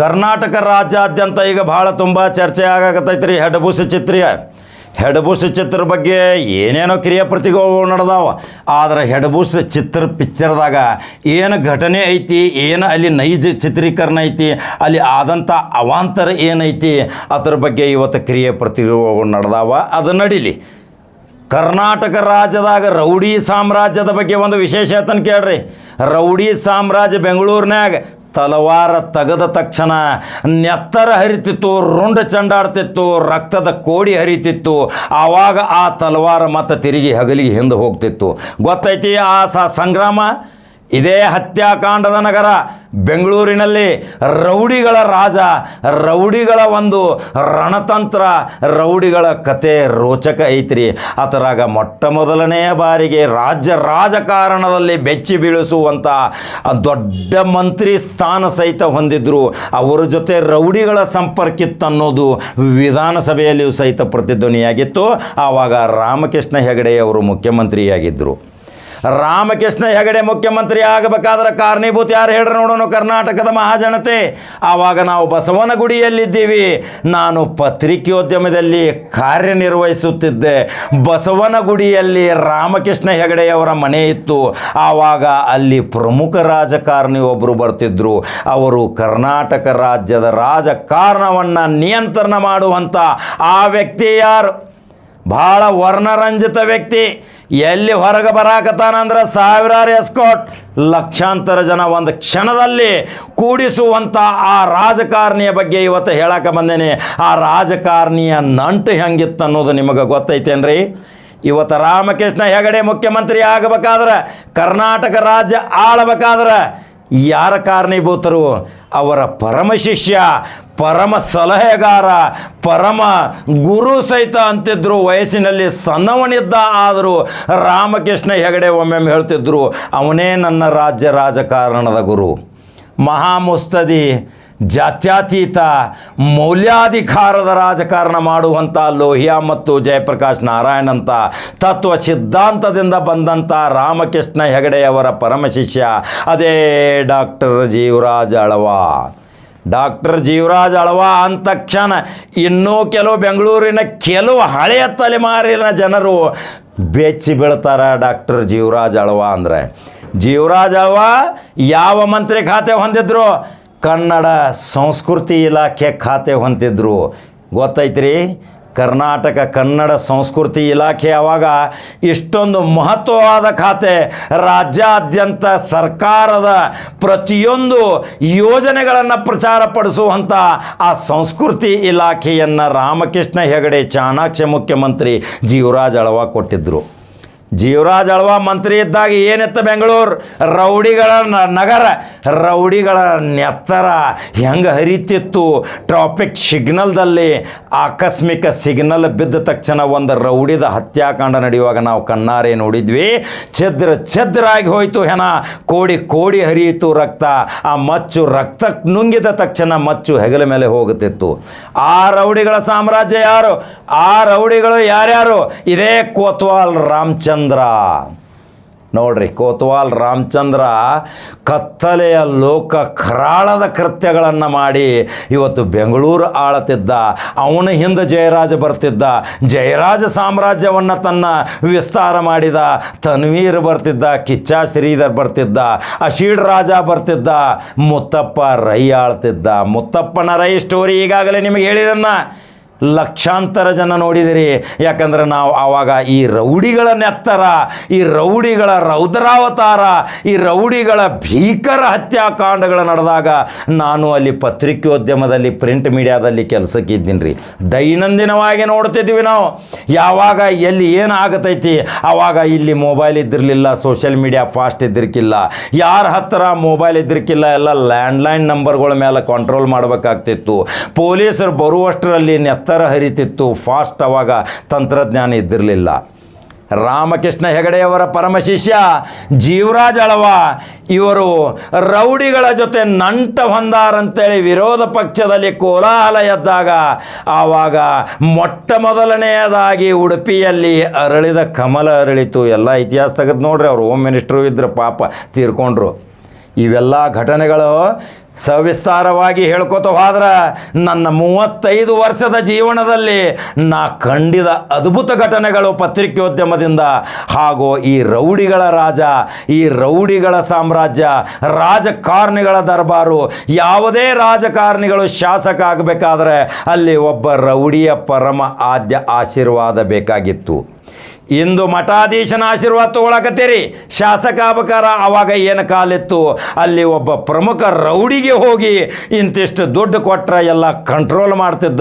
ಕರ್ನಾಟಕ ರಾಜ್ಯಾದ್ಯಂತ ಈಗ ಭಾಳ ತುಂಬ ಚರ್ಚೆ ಆಗಾಕತ್ತೈತ್ರಿ. ಹೆಡ್ಬುಸ್ ಚಿತ್ರೀಯ. ಹೆಡ್ಬುಸ್ ಚಿತ್ರ ಬಗ್ಗೆ ಏನೇನೋ ಕ್ರಿಯಾಪ್ರತಿಗಳು ನಡೆದಾವ. ಆದ್ರೆ ಹೆಡ್ಬುಸ್ ಚಿತ್ರ ಪಿಕ್ಚರ್ದಾಗ ಏನು ಘಟನೆ ಐತಿ, ಏನು ಅಲ್ಲಿ ನೈಜ ಚಿತ್ರೀಕರಣ ಐತಿ, ಅಲ್ಲಿ ಆದಂಥ ಅವಾಂತರ ಏನೈತಿ ಅದ್ರ ಬಗ್ಗೆ ಇವತ್ತು ಕ್ರಿಯೆ ಪ್ರತಿಗಳು ನಡೆದಾವ. ಅದು ನಡೀಲಿ. ಕರ್ನಾಟಕ ರಾಜ್ಯದಾಗ ರೌಡಿ ಸಾಮ್ರಾಜ್ಯದ ಬಗ್ಗೆ ಒಂದು ವಿಶೇಷತನ ಕೇಳ್ರಿ. ರೌಡಿ ಸಾಮ್ರಾಜ್ಯ ಬೆಂಗಳೂರಿನ್ಯಾಗ ತಲವಾರ ತೆಗೆದ ತಕ್ಷಣ ನೆತ್ತರ ಹರಿತಿತ್ತು, ರುಂಡ ಚಂಡಾಡ್ತಿತ್ತು, ರಕ್ತದ ಕೋಡಿ ಹರಿತಿತ್ತು. ಆವಾಗ ಆ ತಲವಾರ ಮತ್ತೆ ತಿರುಗಿ ಹಗಲಿಗೆ ಹಿಂದೆ ಹೋಗ್ತಿತ್ತು. ಗೊತ್ತೈತಿ ಆ ಸಂಗ್ರಾಮ? ಇದೇ ಹತ್ಯಾಕಾಂಡದ ನಗರ. ಬೆಂಗಳೂರಿನಲ್ಲಿ ರೌಡಿಗಳ ರಾಜ, ರೌಡಿಗಳ ಒಂದು ರಣತಂತ್ರ, ರೌಡಿಗಳ ಕತೆ ರೋಚಕ ಐತ್ರಿ. ಅದರಾಗ ಮೊಟ್ಟ ಮೊದಲನೆಯ ಬಾರಿಗೆ ರಾಜ್ಯ ರಾಜಕಾರಣದಲ್ಲಿ ಬೆಚ್ಚಿ ಬೀಳಿಸುವಂಥ ದೊಡ್ಡ ಮಂತ್ರಿ ಸ್ಥಾನ ಸಹಿತ ಹೊಂದಿದ್ರು. ಅವರ ಜೊತೆ ರೌಡಿಗಳ ಸಂಪರ್ಕಿತ್ತನ್ನೋದು ವಿಧಾನಸಭೆಯಲ್ಲಿಯೂ ಸಹಿತ ಪ್ರತಿಧ್ವನಿಯಾಗಿತ್ತು. ಆವಾಗ ರಾಮಕೃಷ್ಣ ಹೆಗಡೆಯವರು ಮುಖ್ಯಮಂತ್ರಿಯಾಗಿದ್ದರು ರಾಮಕೃಷ್ಣ ಹೆಗಡೆ ಮುಖ್ಯಮಂತ್ರಿ ಆಗಬೇಕಾದ್ರೆ ಕಾರಣೀಭೂತ ಯಾರು ಹೇಳ್ರಿ ನೋಡೋಣ ಕರ್ನಾಟಕದ ಮಹಾಜನತೆ. ಆವಾಗ ನಾವು ಬಸವನಗುಡಿಯಲ್ಲಿದ್ದೀವಿ. ನಾನು ಪತ್ರಿಕೋದ್ಯಮದಲ್ಲಿ ಕಾರ್ಯನಿರ್ವಹಿಸುತ್ತಿದ್ದೆ. ಬಸವನಗುಡಿಯಲ್ಲಿ ರಾಮಕೃಷ್ಣ ಹೆಗಡೆಯವರ ಮನೆ ಇತ್ತು. ಆವಾಗ ಅಲ್ಲಿ ಪ್ರಮುಖ ರಾಜಕಾರಣಿ ಒಬ್ಬರು ಬರ್ತಿದ್ರು. ಅವರು ಕರ್ನಾಟಕ ರಾಜ್ಯದ ರಾಜಕಾರಣವನ್ನು ನಿಯಂತ್ರಣ ಮಾಡುವಂಥ ಆ ವ್ಯಕ್ತಿ ಯಾರು? ಭಾಳ ವರ್ಣರಂಜಿತ ವ್ಯಕ್ತಿ. ಎಲ್ಲಿ ಹೊರಗೆ ಬರಾಕತ್ತಾನಂದ್ರೆ ಸಾವಿರಾರು ಎಸ್ಕೋಟ್ ಲಕ್ಷಾಂತರ ಜನ ಒಂದು ಕ್ಷಣದಲ್ಲಿ ಕೂಡಿಸುವಂಥ ಆ ರಾಜಕಾರಣಿಯ ಬಗ್ಗೆ ಇವತ್ತು ಹೇಳಕ್ಕೆ ಬಂದೇನೆ. ಆ ರಾಜಕಾರಣಿಯ ನಂಟು ಹೆಂಗಿತ್ತು ಅನ್ನೋದು ನಿಮಗೆ ಗೊತ್ತೈತೇನ್ರಿ? ಇವತ್ತು ರಾಮಕೃಷ್ಣ ಹೆಗಡೆ ಮುಖ್ಯಮಂತ್ರಿ ಆಗಬೇಕಾದ್ರೆ, ಕರ್ನಾಟಕ ರಾಜ್ಯ ಆಳಬೇಕಾದ್ರೆ, ಯಾರ ಕಾರಣೀಭೂತರು? ಅವರ ಪರಮ ಶಿಷ್ಯ ಪರಮ ಸಲಹೆಗಾರ, ಪರಮ ಗುರು ಸಹಿತ ಅಂತಿದ್ರು, ವಯಸ್ಸಿನಲ್ಲಿ ಸಣ್ಣವನಿದ್ದ ಆದರೂ ರಾಮಕೃಷ್ಣ ಹೆಗಡೆ ಒಮ್ಮೆಮ್ಮೆ ಹೇಳ್ತಿದ್ರು, ಅವನೇ ನನ್ನ ರಾಜ್ಯ ರಾಜಕಾರಣದ ಗುರು. ಮಹಾಮುಸ್ತದಿ, ಜಾತ್ಯತೀತ, ಮೌಲ್ಯಾಧಿಕಾರದ ರಾಜಕಾರಣ ಮಾಡುವಂಥ ಲೋಹಿಯಾ ಮತ್ತು ಜಯಪ್ರಕಾಶ್ ನಾರಾಯಣ್ ಅಂತ ತತ್ವ ಸಿದ್ಧಾಂತದಿಂದ ಬಂದಂಥ ರಾಮಕೃಷ್ಣ ಹೆಗಡೆಯವರ ಪರಮ ಶಿಷ್ಯ, ಅದೇ ಡಾಕ್ಟರ್ ಜೀವರಾಜ್ ಅಳವ. ಡಾಕ್ಟರ್ ಜೀವರಾಜ್ ಅಳವ ಅಂದ ತಕ್ಷಣ ಇನ್ನೂ ಕೆಲವು ಬೆಂಗಳೂರಿನ ಕೆಲವು ಹಳೆಯ ತಲೆಮಾರಿನ ಜನರು ಬೆಚ್ಚಿ ಬೀಳ್ತಾರೆ ಡಾಕ್ಟರ್ ಜೀವರಾಜ್ ಅಳವ ಅಂದರೆ. ಜೀವರಾಜ್ ಅಳವ ಯಾವ ಮಂತ್ರಿ ಖಾತೆ ಹೊಂದಿದ್ರು? ಕನ್ನಡ ಸಂಸ್ಕೃತಿ ಇಲಾಖೆ ಖಾತೆ ಹೊಂದಿದ್ರು. ಗೊತ್ತೈತ್ರಿ? ಕರ್ನಾಟಕ ಕನ್ನಡ ಸಂಸ್ಕೃತಿ ಇಲಾಖೆ ಅವಾಗ ಇಷ್ಟೊಂದು ಮಹತ್ವವಾದ ಖಾತೆ ರಾಜ್ಯಾದ್ಯಂತ ಸರ್ಕಾರದ ಪ್ರತಿಯೊಂದು ಯೋಜನೆಗಳನ್ನು ಪ್ರಚಾರಪಡಿಸುವಂಥ ಆ ಸಂಸ್ಕೃತಿ ಇಲಾಖೆಯನ್ನು ರಾಮಕೃಷ್ಣ ಹೆಗಡೆ ಚಾಣಾಕ್ಷ ಮುಖ್ಯಮಂತ್ರಿ ಜೀವರಾಜ್ ಅಳವ ಕೊಟ್ಟಿದ್ದರು ಜೀವರಾಜ್ ಅಳವ ಮಂತ್ರಿ ಇದ್ದಾಗ ಏನಿತ್ತು ಬೆಂಗಳೂರು? ರೌಡಿಗಳ ನಗರ. ರೌಡಿಗಳ ನೆತ್ತರ ಹೆಂಗೆ ಹರಿತಿತ್ತು? ಟ್ರಾಫಿಕ್ ಸಿಗ್ನಲ್ದಲ್ಲಿ ಆಕಸ್ಮಿಕ ಸಿಗ್ನಲ್ ಬಿದ್ದ ತಕ್ಷಣ ಒಂದು ರೌಡಿದ ಹತ್ಯಾಕಾಂಡ ನಡೆಯುವಾಗ ನಾವು ಕಣ್ಣಾರೆ ನೋಡಿದ್ವಿ. ಛದ್ರ ಛದ್ರಾಗಿ ಹೋಯಿತು ಹೆಣ. ಕೋಡಿ ಕೋಡಿ ಹರಿಯಿತು ರಕ್ತ. ಆ ಮಚ್ಚು ರಕ್ತಕ್ಕೆ ನುಂಗಿದ ತಕ್ಷಣ ಮಚ್ಚು ಹೆಗಲ ಮೇಲೆ ಹೋಗುತ್ತಿತ್ತು. ಆ ರೌಡಿಗಳ ಸಾಮ್ರಾಜ್ಯ ಯಾರು? ಆ ರೌಡಿಗಳು ಯಾರ್ಯಾರು? ಇದೇ ಕೋತ್ವಾಲ್ ರಾಮಚಂದ್ರ ನೋಡ್ರಿ, ಕೋತ್ವಾಲ್ ರಾಮಚಂದ್ರ ಕತ್ತಲೆಯ ಲೋಕ ಕರಾಳದ ಕೃತ್ಯಗಳನ್ನು ಮಾಡಿ ಇವತ್ತು ಬೆಂಗಳೂರು ಆಳತಿದ್ದ, ಅವನ ಹಿಂದೆ ಜಯರಾಜ ಬರ್ತಿದ್ದ, ಜಯರಾಜ ಸಾಮ್ರಾಜ್ಯವನ್ನು ತನ್ನ ವಿಸ್ತಾರ ಮಾಡಿದ, ತನ್ವೀರ್ ಬರ್ತಿದ್ದ, ಕಿಚ್ಚ ಶ್ರೀಧರ್ ಬರ್ತಿದ್ದ ಅಶೀಡ್ ರಾಜ ಬರ್ತಿದ್ದ, ಮುತ್ತಪ್ಪ ರೈ ಆಳ್ತಿದ್ದ. ಮುತ್ತಪ್ಪನ ರೈ ಸ್ಟೋರಿ ಈಗಾಗಲೇ ನಿಮಗೆ ಹೇಳಿದನ್ನ ಲಕ್ಷಾಂತರ ಜನ ನೋಡಿದಿರಿ. ಯಾಕಂದ್ರೆ ನಾವು ಆವಾಗ ಈ ರೌಡಿಗಳ ನೆತ್ತರ, ಈ ರೌಡಿಗಳ ರೌದ್ರಾವತಾರ, ಈ ರೌಡಿಗಳ ಭೀಕರ ಹತ್ಯಾಕಾಂಡಗಳು ನಡೆದಾಗ ನಾನು ಅಲ್ಲಿ ಪತ್ರಿಕೋದ್ಯಮದಲ್ಲಿ, ಪ್ರಿಂಟ್ ಮೀಡಿಯಾದಲ್ಲಿ ಕೆಲಸಕ್ಕೆ ಇದ್ದೀನಿ ರೀ ದೈನಂದಿನವಾಗಿ ನೋಡ್ತಿದ್ವಿ ನಾವು. ಯಾವಾಗ ಎಲ್ಲಿ ಏನು ಆಗತೈತಿ ಆವಾಗ ಇಲ್ಲಿ ಮೊಬೈಲ್ ಇದ್ದಿರಲಿಲ್ಲ ಸೋಷಿಯಲ್ ಮೀಡಿಯಾ ಫಾಸ್ಟ್ ಇದ್ದಿರ್ಕಿಲ್ಲ. ಯಾರ ಹತ್ತಿರ ಮೊಬೈಲ್ ಇದ್ದಿರ್ಕಿಲ್ಲ, ಎಲ್ಲ ಲ್ಯಾಂಡ್ಲೈನ್ ನಂಬರ್ಗಳ ಮೇಲೆ ಕಂಟ್ರೋಲ್ ಮಾಡಬೇಕಾಗ್ತಿತ್ತು. ಪೊಲೀಸರು ಬರುವಷ್ಟರಲ್ಲಿ ನೆತ್ತರ ಹರಿತಿತ್ತು. ಫಾಸ್ಟ್ ಅವಾಗ ತಂತ್ರಜ್ಞಾನ ಇದ್ದಿರಲಿಲ್ಲ. ರಾಮಕೃಷ್ಣ ಹೆಗಡೆಯವರ ಪರಮಶಿಷ್ಯ ಜೀವರಾಜ್ ಅಳವ, ಇವರು ರೌಡಿಗಳ ಜೊತೆ ನಂಟ ಹೊಂದಾರಂತೇಳಿ ವಿರೋಧ ಪಕ್ಷದಲ್ಲಿ ಕೋಲಾಹಲ ಎದ್ದಾಗ ಆವಾಗ ಮೊಟ್ಟ ಮೊದಲನೆಯದಾಗಿ ಉಡುಪಿಯಲ್ಲಿ ಅರಳಿದ ಕಮಲ ಅರಳಿತು. ಎಲ್ಲ ಇತಿಹಾಸ ತೆಗೆದು ನೋಡ್ರಿ, ಅವರು ಹೋಮ್ ಮಿನಿಸ್ಟ್ರು ಇದ್ರು, ಪಾಪ ತೀರ್ಕೊಂಡ್ರು. ಇವೆಲ್ಲ ಘಟನೆಗಳು ಸವಿಸ್ತಾರವಾಗಿ ಹೇಳ್ಕೊತ ಹೋದ್ರೆ ನನ್ನ ಮೂವತ್ತೈದು ವರ್ಷದ ಜೀವನದಲ್ಲಿ ನಾ ಕಂಡಿದ ಅದ್ಭುತ ಘಟನೆಗಳು ಪತ್ರಿಕೋದ್ಯಮದಿಂದ ಹಾಗೂ ಈ ರೌಡಿಗಳ ರಾಜ, ಈ ರೌಡಿಗಳ ಸಾಮ್ರಾಜ್ಯ, ರಾಜಕಾರಣಿಗಳ ದರ್ಬಾರು, ಯಾವುದೇ ರಾಜಕಾರಣಿಗಳು ಶಾಸಕ ಆಗಬೇಕಾದ್ರೆ ಅಲ್ಲಿ ಒಬ್ಬ ರೌಡಿಯ ಪರಮ ಆದ್ಯ ಆಶೀರ್ವಾದ ಬೇಕಾಗಿತ್ತು. ಇಂದು ಮಠಾಧೀಶನ ಆಶೀರ್ವಾದ ತಗೊಳಕತ್ತೀರಿ. ಶಾಸಕ ಅಬಕಾರ ಅವಾಗ ಏನು ಕಾಲಿತ್ತು? ಅಲ್ಲಿ ಒಬ್ಬ ಪ್ರಮುಖ ರೌಡಿಗೆ ಹೋಗಿ ಇಂತಿಷ್ಟು ದುಡ್ಡು ಕೊಟ್ಟರೆ ಎಲ್ಲ ಕಂಟ್ರೋಲ್ ಮಾಡ್ತಿದ್ದ,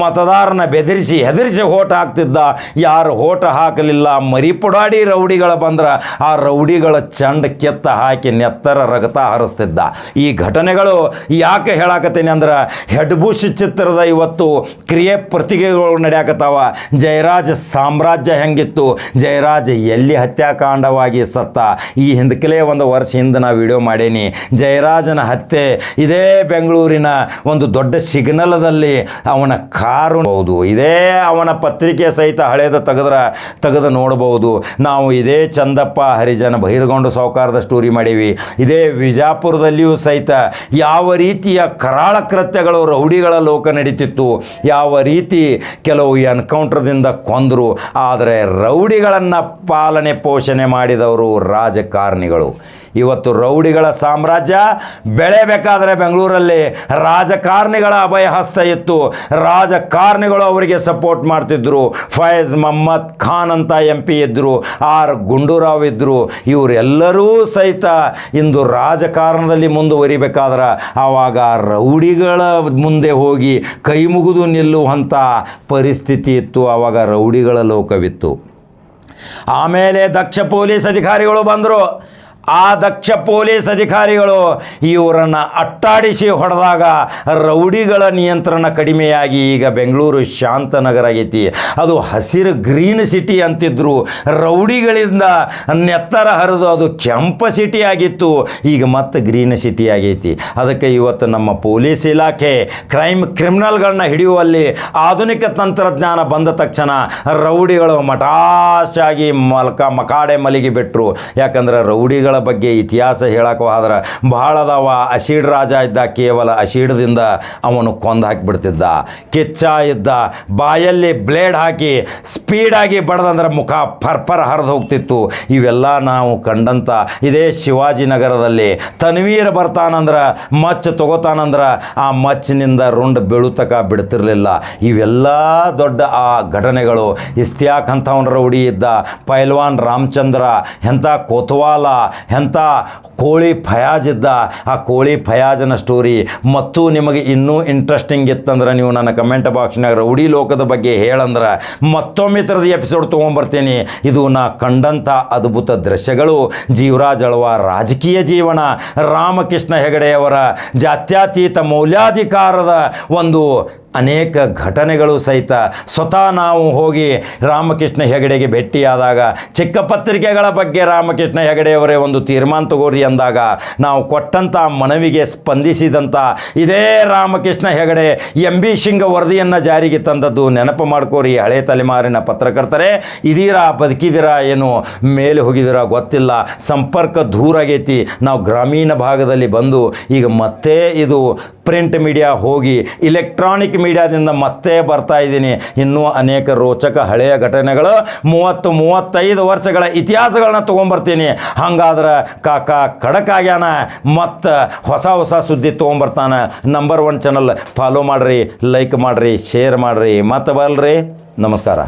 ಮತದಾರನ ಬೆದರಿಸಿ ಹೆದರಿಸಿ ಓಟ್ ಹಾಕ್ತಿದ್ದ. ಯಾರು ಓಟ್ ಹಾಕಲಿಲ್ಲ ಮರಿಪುಡಾಡಿ ರೌಡಿಗಳ ಬಂದ್ರೆ ಆ ರೌಡಿಗಳ ಚಂಡ ಕೆತ್ತ ಹಾಕಿ ನೆತ್ತರ ರಗತ ಹರಿಸ್ತಿದ್ದ. ಈ ಘಟನೆಗಳು ಯಾಕೆ ಹೇಳಾಕತ್ತೀನಿ ಅಂದ್ರೆ ಹೆಡ್ ಬುಷ್ ಚಿತ್ರದ ಇವತ್ತು ಕ್ರಿಯೆ ಪ್ರತಿಕೆಗಳು ನಡೆಯಾಕತ್ತಾವ. ಜಯರಾಜ್ ಸಾಮ್ರಾಜ್ಯ ಹೆಂಗಿತ್ತು? ಜಯರಾಜ್ ಎಲ್ಲಿ ಹತ್ಯಾಕಾಂಡವಾಗಿ ಸತ್ತ? ಈ ಹಿಂದಕಲೇ ಒಂದು ವರ್ಷ ಹಿಂದೆ ನಾ ವಿಡಿಯೋ ಮಾಡೇನಿ. ಜಯರಾಜನ ಹತ್ಯೆ ಇದೇ ಬೆಂಗಳೂರಿನ ಒಂದು ದೊಡ್ಡ ಸಿಗ್ನಲದಲ್ಲಿ ಅವನ ಕಾರು ಹೌದು. ಇದೇ ಅವನ ಪತ್ರಿಕೆ ಸಹಿತ ಹಳೆಯದ ತೆಗೆದ್ರ, ತೆಗೆದು ನೋಡಬಹುದು ನಾವು ಇದೇ ಚಂದಪ್ಪ ಹರಿಜನ ಬಹಿರ್ಗೊಂಡು ಸಾವುಕಾರದ ಸ್ಟೋರಿ ಮಾಡೀವಿ. ಇದೇ ವಿಜಾಪುರದಲ್ಲಿಯೂ ಸಹಿತ ಯಾವ ರೀತಿಯ ಕರಾಳ ಕೃತ್ಯಗಳು ರೌಡಿಗಳ ಲೋಕ ನಡೀತಿತ್ತು. ಯಾವ ರೀತಿ ಕೆಲವು ಎನ್ಕೌಂಟ್ರದಿಂದ ಕೊಂದರು. ಆದರೆ ರೌಡಿಗಳನ್ನು ಪಾಲನೆ ಪೋಷಣೆ ಮಾಡಿದವರು ರಾಜಕಾರಣಿಗಳು. ಇವತ್ತು ರೌಡಿಗಳ ಸಾಮ್ರಾಜ್ಯ ಬೆಳೆಯಬೇಕಾದರೆ ಬೆಂಗಳೂರಲ್ಲಿ ರಾಜಕಾರಣಿಗಳ ಅಭಯ ಹಸ್ತ ಇತ್ತು. ರಾಜಕಾರಣಿಗಳು ಅವರಿಗೆ ಸಪೋರ್ಟ್ ಮಾಡ್ತಿದ್ದರು ಫೈಜ್ ಮೊಹಮ್ಮದ್ ಖಾನ್ ಅಂತ ಎಂ ಪಿ ಇದ್ದರು ಆರ್ ಗುಂಡೂರಾವ್ ಇದ್ದರು ಇವರೆಲ್ಲರೂ ಸಹಿತ ಇಂದು ರಾಜಕಾರಣದಲ್ಲಿ ಮುಂದುವರಿಬೇಕಾದ್ರೆ ಆವಾಗ ರೌಡಿಗಳ ಮುಂದೆ ಹೋಗಿ ಕೈ ಮುಗಿದು ನಿಲ್ಲುವಂಥ ಪರಿಸ್ಥಿತಿ ಇತ್ತು. ಆವಾಗ ರೌಡಿಗಳ ಲೋಕವಿತ್ತು. ಆಮೇಲೆ ದಕ್ಷ ಪೊಲೀಸ್ ಅಧಿಕಾರಿಗಳು ಬಂದರು. ಆ ದಕ್ಷ ಪೊಲೀಸ್ ಅಧಿಕಾರಿಗಳು ಇವರನ್ನು ಅಟ್ಟಾಡಿಸಿ ಹೊಡೆದಾಗ ರೌಡಿಗಳ ನಿಯಂತ್ರಣ ಕಡಿಮೆಯಾಗಿ ಈಗ ಬೆಂಗಳೂರು ಶಾಂತ ನಗರ ಆಗೈತಿ. ಅದು ಹಸಿರು ಗ್ರೀನ್ ಸಿಟಿ ಅಂತಿದ್ರು. ರೌಡಿಗಳಿಂದ ನೆತ್ತರ ಹರಿದು ಅದು ಕೆಂಪ ಸಿಟಿ ಆಗಿತ್ತು. ಈಗ ಮತ್ತೆ ಗ್ರೀನ್ ಸಿಟಿ ಆಗೈತಿ. ಅದಕ್ಕೆ ಇವತ್ತು ನಮ್ಮ ಪೊಲೀಸ್ ಇಲಾಖೆ ಕ್ರೈಮ್ ಕ್ರಿಮಿನಲ್ಗಳನ್ನ ಹಿಡಿಯುವಲ್ಲಿ ಆಧುನಿಕ ತಂತ್ರಜ್ಞಾನ ಬಂದ ತಕ್ಷಣ ರೌಡಿಗಳು ಮಠಾಶಾಗಿ ಮಲ್ಕ ಮಕಾಡೆ ಮಲಗಿ ಬಿಟ್ಟರು ಯಾಕಂದ್ರೆ ರೌಡಿಗಳ ಬಗ್ಗೆ ಇತಿಹಾಸ ಹೇಳಕ್ಕೆ ಹೋದ್ರೆ ಭಾಳ ಅದಾವ. ಅಶೀಡ್ ರಾಜ ಇದ್ದ, ಕೇವಲ ಅಶೀಡದಿಂದ ಅವನು ಕೊಂದು ಹಾಕಿಬಿಡ್ತಿದ್ದ. ಕಿಚ್ಚ ಇದ್ದ, ಬಾಯಲ್ಲಿ ಬ್ಲೇಡ್ ಹಾಕಿ ಸ್ಪೀಡಾಗಿ ಬಡ್ದಂದ್ರೆ ಮುಖ ಫರ್ಫರ್ ಹರಿದು ಹೋಗ್ತಿತ್ತು. ಇವೆಲ್ಲ ನಾವು ಕಂಡಂಥ ಇದೇ ಶಿವಾಜಿನಗರದಲ್ಲಿ ತನ್ವೀರ್ ಬರ್ತಾನಂದ್ರೆ, ಮಚ್ ತಗೋತಾನಂದ್ರೆ ಆ ಮಚ್ಚಿನಿಂದ ರುಂಡ್ ಬೀಳುತಕ ಬಿಡ್ತಿರಲಿಲ್ಲ. ಇವೆಲ್ಲ ದೊಡ್ಡ ಆ ಘಟನೆಗಳು. ಇಸ್ತಿಯಾಕ್ ಅಂತವನ ಉಡಿ ಇದ್ದ ಪೈಲ್ವಾನ್ ರಾಮಚಂದ್ರ, ಎಂಥ ಕೋತ್ವಾಲ ಎಂಥ ಕೋಳಿ ಫಯಾಜ್ ಇದ್ದ ಆ ಕೋಳಿ ಫಯಾಜನ ಸ್ಟೋರಿ ಮತ್ತು ನಿಮಗೆ ಇನ್ನೂ ಇಂಟ್ರೆಸ್ಟಿಂಗ್ ಇತ್ತಂದ್ರೆ ನೀವು ನನ್ನ ಕಮೆಂಟ್ ಬಾಕ್ಸ್ನಾಗ ರೌಡಿ ಲೋಕದ ಬಗ್ಗೆ ಹೇಳಂದ್ರೆ ಮತ್ತೊಮ್ಮೆ ಥರದ ಎಪಿಸೋಡ್ ತೊಗೊಂಬರ್ತೀನಿ. ಇದು ನಾ ಕಂಡಂಥ ಅದ್ಭುತ ದೃಶ್ಯಗಳು. ಜೀವರಾಜ್ ಅಳುವ ರಾಜಕೀಯ ಜೀವನ. ರಾಮಕೃಷ್ಣ ಹೆಗಡೆಯವರ ಜಾತ್ಯತೀತ ಮೌಲ್ಯಾಧಿಕಾರದ ಒಂದು ಅನೇಕ ಘಟನೆಗಳು ಸಹಿತ ಸ್ವತಃ ನಾವು ಹೋಗಿ ರಾಮಕೃಷ್ಣ ಹೆಗಡೆಗೆ ಭೇಟಿಯಾದಾಗ, ಚಿಕ್ಕ ಪತ್ರಿಕೆಗಳ ಬಗ್ಗೆ ರಾಮಕೃಷ್ಣ ಹೆಗಡೆಯವರೇ ಒಂದು ತೀರ್ಮಾನ ತಗೋರಿ ಅಂದಾಗ, ನಾವು ಕೊಟ್ಟಂಥ ಮನವಿಗೆ ಸ್ಪಂದಿಸಿದಂಥ ಇದೇ ರಾಮಕೃಷ್ಣ ಹೆಗಡೆ ಎಂ ಬಿ ಸಿಂಗ್ ವರದಿಯನ್ನು ಜಾರಿಗೆ ತಂದದ್ದು ನೆನಪು ಮಾಡ್ಕೋರಿ ಹಳೆ ತಲೆಮಾರಿನ ಪತ್ರಕರ್ತರೇ. ಇದೀರಾ ಬದುಕಿದಿರಾ ಏನು? ಮೇಲೆ ಹೋಗಿದಿರಾ ಗೊತ್ತಿಲ್ಲ. ಸಂಪರ್ಕ ದೂರ ಆಗೈತಿ ನಾವು ಗ್ರಾಮೀಣ ಭಾಗದಲ್ಲಿ ಬಂದು ಈಗ ಮತ್ತೆ ಇದು ಪ್ರಿಂಟ್ ಮೀಡಿಯಾ ಹೋಗಿ ಇಲೆಕ್ಟ್ರಾನಿಕ್ ಮೀಡಿಯಾದಿಂದ ಮತ್ತೆ ಬರ್ತಾ ಇದ್ದೀನಿ. ಇನ್ನೂ ಅನೇಕ ರೋಚಕ ಹಳೆಯ ಘಟನೆಗಳು ಮೂವತ್ತು ಮೂವತ್ತೈದು ವರ್ಷಗಳ ಇತಿಹಾಸಗಳನ್ನ ತೊಗೊಂಬರ್ತೀನಿ. ಹಂಗಾದ್ರೆ ಕಾಕ ಆಗ್ಯಾನ? ಮತ್ತು ಹೊಸ ಹೊಸ ಸುದ್ದಿ ತೊಗೊಂಬರ್ತಾನೆ. ನಂಬರ್ ಒನ್ ಚಾನಲ್ ಫಾಲೋ ಮಾಡಿರಿ ಲೈಕ್ ಮಾಡಿರಿ ಶೇರ್ ಮಾಡಿರಿ. ಮತ್ತು ಬಲ್ರಿ ನಮಸ್ಕಾರ.